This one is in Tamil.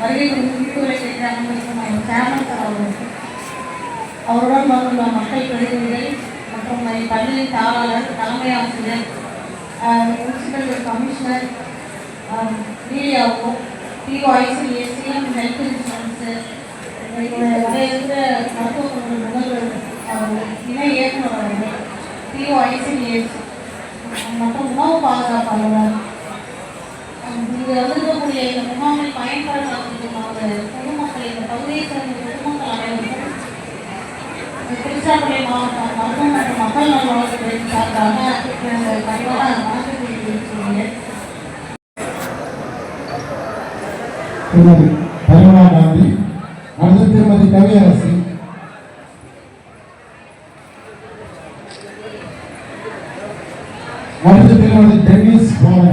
வருகை வீடுகளை கேட்கிறாங்க சேமந்தர் அவர்கள் அவருடன் வந்துள்ள மக்கள் பிரதிநிதிகள் மற்றும் பள்ளியின் தாவாளர் தலைமை ஆசிரியர் முனிசிபல் கமிஷனர் மீடியாவுக்கும் டிஒஐசி ஏசிஎம் ஹெல்த் இன்சூரன்ஸு இருக்கிற மருத்துவமனை முதல்வர் அவர்கள் இணை இயக்குநர் அவர்கள் டிஒஐசி மற்றும் உணவு பாதுகாப்பாளர் வந்திருக்கக்கூடிய இந்த முகாமில் பயன்படுத்தக்கூடிய நமது பொதுமக்கள் இந்த பகுதியை சேர்ந்த பொதுமக்கள் அனைவருக்கும் மாவட்டம் மருத்துவம் மற்றும் மக்கள் நல்வாழ்வுத்துறை சார்பாக எனது திருமதி பரிமளா காந்தி அடுத்து திருமதி கவியரசி அடுத்து திருமதி டென்னிஸ் பாலன்